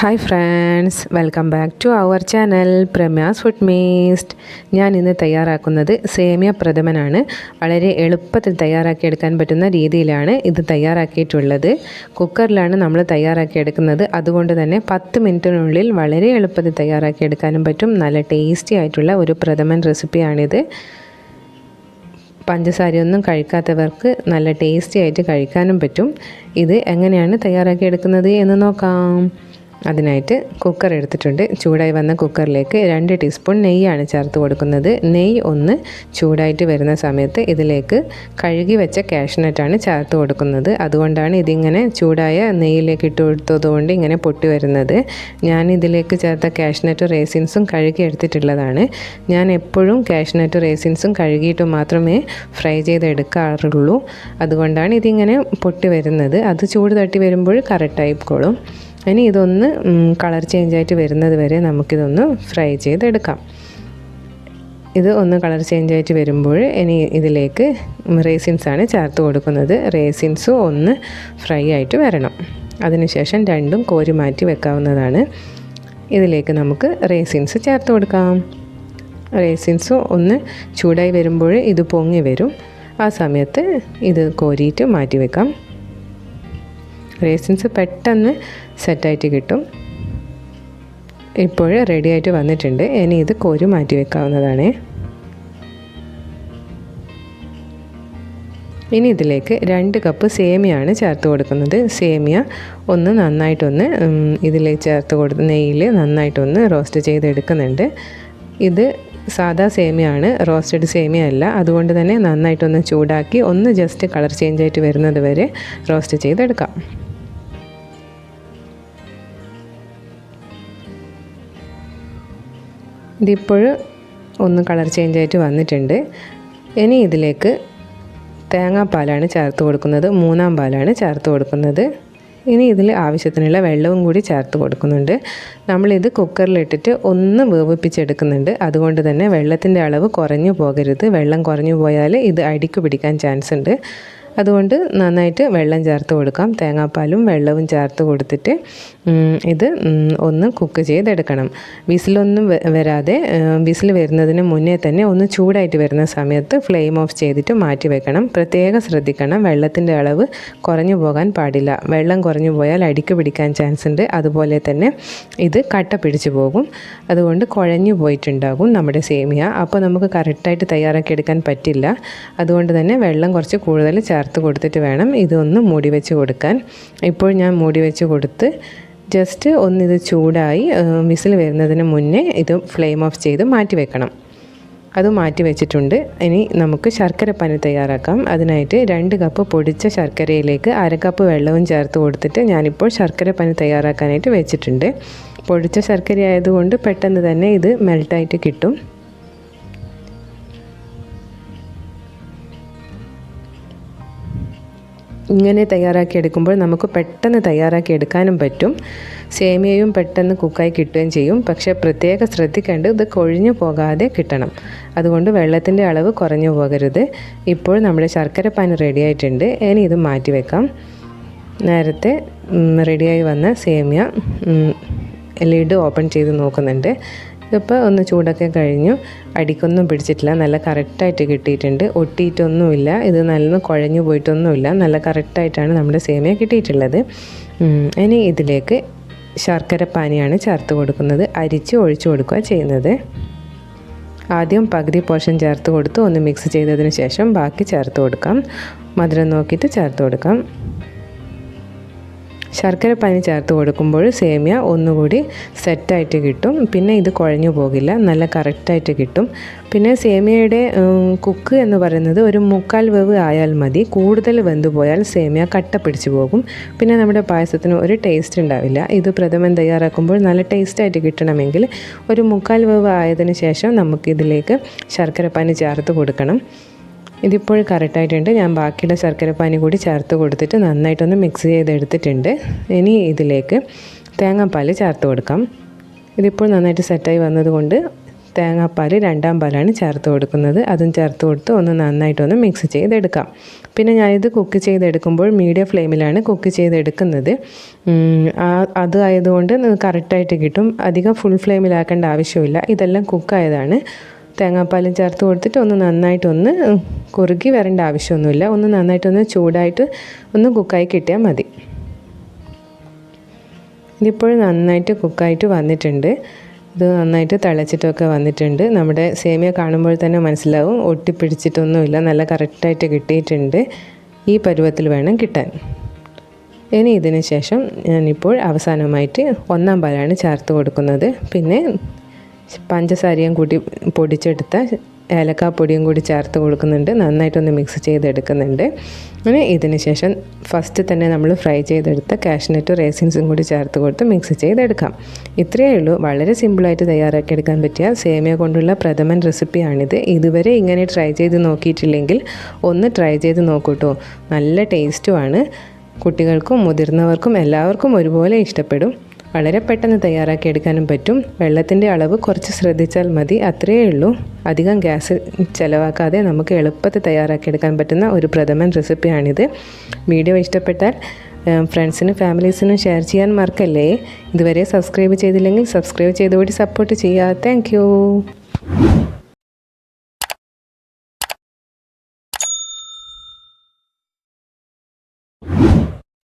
Hi friends welcome back to our channel Pramya's food mist. ഞാൻ ഇന്ന് തയ്യാറാക്കുന്നത് സേമിയ പ്രഥമനാണ്. വളരെ എളുപ്പത്തിൽ തയ്യാറാക്കിയെടുക്കാൻ പറ്റുന്ന രീതിയിലാണ് ഇത് തയ്യാറാക്കിയിട്ടുള്ളത്. കുക്കറിലാണ് നമ്മൾ തയ്യാറാക്കിയെടുക്കുന്നത്. അതുകൊണ്ട് തന്നെ പത്ത് മിനിറ്റിനുള്ളിൽ വളരെ എളുപ്പത്തിൽ തയ്യാറാക്കിയെടുക്കാനും പറ്റും. നല്ല ടേസ്റ്റി ആയിട്ടുള്ള ഒരു പ്രഥമൻ റെസിപ്പിയാണിത്. പഞ്ചസാരയൊന്നും കഴിക്കാത്തവർക്ക് നല്ല ടേസ്റ്റി ആയിട്ട് കഴിക്കാനും പറ്റും. ഇത് എങ്ങനെയാണ് തയ്യാറാക്കിയെടുക്കുന്നത് എന്ന് നോക്കാം. അതിനായിട്ട് കുക്കർ എടുത്തിട്ടുണ്ട്. ചൂടായി വന്ന കുക്കറിലേക്ക് രണ്ട് ടീസ്പൂൺ നെയ്യാണ് ചേർത്ത് കൊടുക്കുന്നത്. നെയ്യ് ഒന്ന് ചൂടായിട്ട് വരുന്ന സമയത്ത് ഇതിലേക്ക് കഴുകി വെച്ച കാഷ്നട്ടാണ് ചേർത്ത് കൊടുക്കുന്നത്. അതുകൊണ്ടാണ് ഇതിങ്ങനെ ചൂടായ നെയ്യിലേക്ക് ഇട്ട് കൊടുത്തതുകൊണ്ട് ഇങ്ങനെ പൊട്ടി വരുന്നത്. ഞാൻ ഇതിലേക്ക് ചേർത്ത കാഷ്നട്ടും റേസിൻസും കഴുകി എടുത്തിട്ടുള്ളതാണ്. ഞാൻ എപ്പോഴും കാഷ്നട്ടും റേസിൻസും കഴുകിയിട്ട് മാത്രമേ ഫ്രൈ ചെയ്തെടുക്കാറുള്ളൂ അതുകൊണ്ടാണ് ഇതിങ്ങനെ പൊട്ടി വരുന്നത്. അത് ചൂട് തട്ടി വരുമ്പോൾ കറക്റ്റായിക്കോളും ഇനി ഇതൊന്ന് കളർ ചേഞ്ച് ആയിട്ട് വരുന്നത് വരെ നമുക്കിതൊന്ന് ഫ്രൈ ചെയ്തെടുക്കാം. ഇത് ഒന്ന് കളർ ചേഞ്ച് ആയിട്ട് വരുമ്പോൾ ഇനി ഇതിലേക്ക് റേസിൻസ് ആണ് ചേർത്ത് കൊടുക്കുന്നത്. റേസിൻസും ഒന്ന് ഫ്രൈ ആയിട്ട് വരണം. അതിനുശേഷം രണ്ടും കോരി മാറ്റി വെക്കാവുന്നതാണ്. ഇതിലേക്ക് നമുക്ക് റേസിൻസ് ചേർത്ത് കൊടുക്കാം. റേസിൻസ് ഒന്ന് ചൂടായി വരുമ്പോൾ ഇത് പൊങ്ങി വരും. ആ സമയത്ത് ഇത് കോരിയിട്ട് മാറ്റി വെക്കാം. റേസിൻസ് പെട്ടെന്ന് സെറ്റായിട്ട് കിട്ടും. ഇപ്പോൾ റെഡി ആയിട്ട് വന്നിട്ടുണ്ട്. ഇനി ഇത് കോരി മാറ്റി വെക്കാവുന്നതാണ്. ഇനി ഇതിലേക്ക് രണ്ട് കപ്പ് സേമിയാണ് ചേർത്ത് കൊടുക്കുന്നത്. സേമിയ ഒന്ന് നന്നായിട്ടൊന്ന് ഇതിലേക്ക് ചേർത്ത് കൊടുത്ത് നെയ്യിൽ നന്നായിട്ടൊന്ന് റോസ്റ്റ് ചെയ്തെടുക്കുന്നുണ്ട്. ഇത് സാദാ സേമിയാണ് റോസ്റ്റഡ് സേമിയ അല്ല അതുകൊണ്ട് തന്നെ നന്നായിട്ടൊന്ന് ചൂടാക്കി ഒന്ന് ജസ്റ്റ് കളർ ചേഞ്ച് ആയിട്ട് വരുന്നത് വരെ റോസ്റ്റ് ചെയ്തെടുക്കാം. ഇതിപ്പോൾ ഒന്ന് കളർ ചേഞ്ച് ആയിട്ട് വന്നിട്ടുണ്ട്. ഇനി ഇതിലേക്ക് തേങ്ങാപ്പാലാണ് ചേർത്ത് കൊടുക്കുന്നത്. മൂന്നാം പാലാണ് ചേർത്ത് കൊടുക്കുന്നത്. ഇനി ഇതിൽ ആവശ്യത്തിനുള്ള വെള്ളവും കൂടി ചേർത്ത് കൊടുക്കുന്നുണ്ട്. നമ്മളിത് കുക്കറിലിട്ടിട്ട് ഒന്ന് വേവിപ്പിച്ചെടുക്കുന്നുണ്ട്. അതുകൊണ്ട് തന്നെ വെള്ളത്തിന്റെ അളവ് കുറഞ്ഞു പോകരുത്. വെള്ളം കുറഞ്ഞു പോയാൽ ഇത് അടിക്ക് പിടിക്കാൻ ചാൻസ് ഉണ്ട് അതുകൊണ്ട് നന്നായിട്ട് വെള്ളം ചേർത്ത് കൊടുക്കാം. തേങ്ങാപ്പാലും വെള്ളവും ചേർത്ത് കൊടുത്തിട്ട് ഇത് ഒന്ന് കുക്ക് ചെയ്തെടുക്കണം. വിസിലൊന്നും വരാതെ വിസിൽ വരുന്നതിന് മുന്നേ തന്നെ ഒന്ന് ചൂടായിട്ട് വരുന്ന സമയത്ത് ഫ്ലെയിം ഓഫ് ചെയ്തിട്ട് മാറ്റി വെക്കണം. പ്രത്യേകം ശ്രദ്ധിക്കണം. വെള്ളത്തിന്റെ അളവ് കുറഞ്ഞു പോകാൻ പാടില്ല. വെള്ളം കുറഞ്ഞു പോയാൽ അടിക്ക് പിടിക്കാൻ ചാൻസ് ഉണ്ട്. അതുപോലെ തന്നെ ഇത് കട്ട പിടിച്ചു പോകും. അതുകൊണ്ട് കുഴഞ്ഞു പോയിട്ടുണ്ടാകും നമ്മുടെ സേമിയ. അപ്പോൾ നമുക്ക് കറക്റ്റായിട്ട് തയ്യാറാക്കി എടുക്കാൻ പറ്റില്ല. അതുകൊണ്ട് തന്നെ വെള്ളം കുറച്ച് കൂടുതൽ ചേർത്ത് കൊടുത്തിട്ട് വേണം ഇതൊന്ന് മൂടി വെച്ച് കൊടുക്കാൻ. ഇപ്പോൾ ഞാൻ മൂടി വെച്ച് കൊടുത്ത് ജസ്റ്റ് ഒന്നിത് ചൂടായി വിസിൽ വരുന്നതിന് മുന്നേ ഇത് ഫ്ലെയിം ഓഫ് ചെയ്ത് മാറ്റി വെക്കണം. അത് മാറ്റി വെച്ചിട്ടുണ്ട്. ഇനി നമുക്ക് ശർക്കര പനി തയ്യാറാക്കാം. അതിനായിട്ട് രണ്ട് കപ്പ് പൊടിച്ച ശർക്കരയിലേക്ക് അര കപ്പ് വെള്ളവും ചേർത്ത് കൊടുത്തിട്ട് ഞാനിപ്പോൾ ശർക്കര പനി തയ്യാറാക്കാനായിട്ട് വെച്ചിട്ടുണ്ട്. പൊടിച്ച ശർക്കര ആയതുകൊണ്ട് പെട്ടെന്ന് തന്നെ ഇത് മെൽട്ടായിട്ട് കിട്ടും. ഇങ്ങനെ തയ്യാറാക്കി എടുക്കുമ്പോൾ നമുക്ക് പെട്ടെന്ന് തയ്യാറാക്കി എടുക്കാനും പറ്റും. സേമിയയും പെട്ടെന്ന് കുക്കായി കിട്ടുകയും ചെയ്യും. പക്ഷേ പ്രത്യേകം ശ്രദ്ധിക്കേണ്ടത് ഇത് കൊഴിഞ്ഞു പോകാതെ കിട്ടണം. അതുകൊണ്ട് വെള്ളത്തിന്റെ അളവ് കുറഞ്ഞു പോകരുത്. ഇപ്പോൾ നമ്മുടെ ശർക്കര പാൻ റെഡി ആയിട്ടുണ്ട്. ഇനി ഇത് മാറ്റി വെക്കാം. നേരത്തെ റെഡിയായി വന്ന സേമിയ ലിഡ് ഓപ്പൺ ചെയ്ത് നോക്കുന്നുണ്ട്. ഇതിപ്പോൾ ഒന്ന് ചൂടൊക്കെ കഴിഞ്ഞു. അടിക്കൊന്നും പിടിച്ചിട്ടില്ല. നല്ല കറക്റ്റായിട്ട് കിട്ടിയിട്ടുണ്ട്. ഒട്ടിയിട്ടൊന്നുമില്ല. ഇത് നല്ല കുഴഞ്ഞു പോയിട്ടൊന്നുമില്ല. നല്ല കറക്റ്റായിട്ടാണ് നമ്മുടെ സേമിയ കിട്ടിയിട്ടുള്ളത്. ഇനി ഇതിലേക്ക് ശർക്കര പാനിയാണ് ചേർത്ത് കൊടുക്കുന്നത്. അരിച്ച് ഒഴിച്ചു കൊടുക്കുക ചെയ്യുന്നത്. ആദ്യം പകുതി പോർഷൻ ചേർത്ത് കൊടുത്ത് ഒന്ന് മിക്സ് ചെയ്തതിന് ശേഷം ബാക്കി ചേർത്ത് കൊടുക്കാം. മധുരം നോക്കിയിട്ട് ചേർത്ത് കൊടുക്കാം. ശർക്കര പനി ചേർത്ത് കൊടുക്കുമ്പോൾ സേമിയ ഒന്നുകൂടി സെറ്റായിട്ട് കിട്ടും. പിന്നെ ഇത് കുഴഞ്ഞു പോകില്ല. നല്ല കറക്റ്റായിട്ട് കിട്ടും. പിന്നെ സേമിയയുടെ കുക്ക് എന്ന് പറയുന്നത് ഒരു മുക്കാൽ വേവ് ആയാൽ മതി. കൂടുതൽ വെന്തു പോയാൽ സേമിയ കട്ട പിടിച്ചു പോകും. പിന്നെ നമ്മുടെ പായസത്തിന് ഒരു ടേസ്റ്റ് ഉണ്ടാവില്ല. ഇത് പ്രഥമൻ തയ്യാറാക്കുമ്പോൾ നല്ല ടേസ്റ്റായിട്ട് കിട്ടണമെങ്കിൽ ഒരു മുക്കാൽ വേവ് ആയതിനു ശേഷം നമുക്കിതിലേക്ക് ശർക്കര പനി ചേർത്ത് കൊടുക്കണം. ഇതിപ്പോൾ കറക്റ്റായിട്ടുണ്ട്. ഞാൻ ബാക്കിയുള്ള ശർക്കര പാനി കൂടി ചേർത്ത് കൊടുത്തിട്ട് നന്നായിട്ടൊന്ന് മിക്സ് ചെയ്തെടുത്തിട്ടുണ്ട്. ഇനി ഇതിലേക്ക് തേങ്ങാപ്പാൽ ചേർത്ത് കൊടുക്കാം. ഇതിപ്പോൾ നന്നായിട്ട് സെറ്റായി വന്നതുകൊണ്ട് തേങ്ങാപ്പാൽ രണ്ടാം പാലാണ് ചേർത്ത് കൊടുക്കുന്നത്. അതും ചേർത്ത് കൊടുത്ത് ഒന്ന് നന്നായിട്ടൊന്ന് മിക്സ് ചെയ്തെടുക്കാം. പിന്നെ ഞാനിത് കുക്ക് ചെയ്തെടുക്കുമ്പോൾ മീഡിയം ഫ്ലെയിമിലാണ് കുക്ക് ചെയ്തെടുക്കുന്നത്. അത് ആയതുകൊണ്ട് കറക്റ്റായിട്ട് കിട്ടും. അധികം ഫുൾ ഫ്ലെയിമിലാക്കേണ്ട ആവശ്യമില്ല. ഇതെല്ലാം കുക്കായതാണ് തേങ്ങാപ്പാലും ചേർത്ത് കൊടുത്തിട്ട് ഒന്ന് നന്നായിട്ടൊന്ന് കുറുകി വരേണ്ട ആവശ്യമൊന്നുമില്ല. ഒന്ന് നന്നായിട്ടൊന്ന് ചൂടായിട്ട് ഒന്ന് കുക്കായി കിട്ടിയാൽ മതി. ഇതിപ്പോൾ നന്നായിട്ട് കുക്കായിട്ട് വന്നിട്ടുണ്ട്. ഇത് നന്നായിട്ട് തിളച്ചിട്ടൊക്കെ വന്നിട്ടുണ്ട്. നമ്മുടെ സേമിയ കാണുമ്പോൾ തന്നെ മനസ്സിലാവും. ഒട്ടിപ്പിടിച്ചിട്ടൊന്നുമില്ല. നല്ല കറക്റ്റായിട്ട് കിട്ടിയിട്ടുണ്ട്. ഈ പരുവത്തിൽ വേണം കിട്ടാൻ. ഇനി ഇതിന് ശേഷം ഞാനിപ്പോൾ അവസാനമായിട്ട് ഒന്നാം പാലാണ് ചേർത്ത് കൊടുക്കുന്നത്. പിന്നെ പഞ്ചസാരയും കൂട്ടി പൊടിച്ചെടുത്ത ഏലക്കാപ്പൊടിയും കൂടി ചേർത്ത് കൊടുക്കുന്നുണ്ട്. നന്നായിട്ടൊന്ന് മിക്സ് ചെയ്തെടുക്കുന്നുണ്ട്. അങ്ങനെ ഇതിന് ശേഷം ഫസ്റ്റ് തന്നെ നമ്മൾ ഫ്രൈ ചെയ്തെടുത്ത കാഷ്നട്ടും റേസിൻസും കൂടി ചേർത്ത് കൊടുത്ത് മിക്സ് ചെയ്തെടുക്കാം. ഇത്രയേ ഉള്ളൂ. വളരെ സിമ്പിളായിട്ട് തയ്യാറാക്കിയെടുക്കാൻ പറ്റിയ സേമിയ കൊണ്ടുള്ള പ്രഥമൻ റെസിപ്പിയാണിത് ഇതുവരെ ഇങ്ങനെ ട്രൈ ചെയ്ത് നോക്കിയിട്ടില്ലെങ്കിൽ ഒന്ന് ട്രൈ ചെയ്ത് നോക്കൂട്ടോ. നല്ല ടേസ്റ്റുമാണ് കുട്ടികൾക്കും മുതിർന്നവർക്കും എല്ലാവർക്കും ഒരുപോലെ ഇഷ്ടപ്പെടും. വളരെ പെട്ടെന്ന് തയ്യാറാക്കി എടുക്കാനും പറ്റും. വെള്ളത്തിന്റെ അളവ് കുറച്ച് ശ്രദ്ധിച്ചാൽ മതി. അത്രയേ ഉള്ളൂ. അധികം ഗ്യാസ് ചിലവാക്കാതെ നമുക്ക് എളുപ്പത്തിൽ തയ്യാറാക്കി എടുക്കാൻ പറ്റുന്ന ഒരു പ്രഥമൻ റെസിപ്പിയാണിത്. വീഡിയോ ഇഷ്ടപ്പെട്ടാൽ ഫ്രണ്ട്സിനും ഫാമിലീസിനും ഷെയർ ചെയ്യാൻ മറക്കല്ലേ? ഇതുവരെ സബ്സ്ക്രൈബ് ചെയ്തില്ലെങ്കിൽ സബ്സ്ക്രൈബ് ചെയ്തുകൂടി സപ്പോർട്ട് ചെയ്യുക താങ്ക്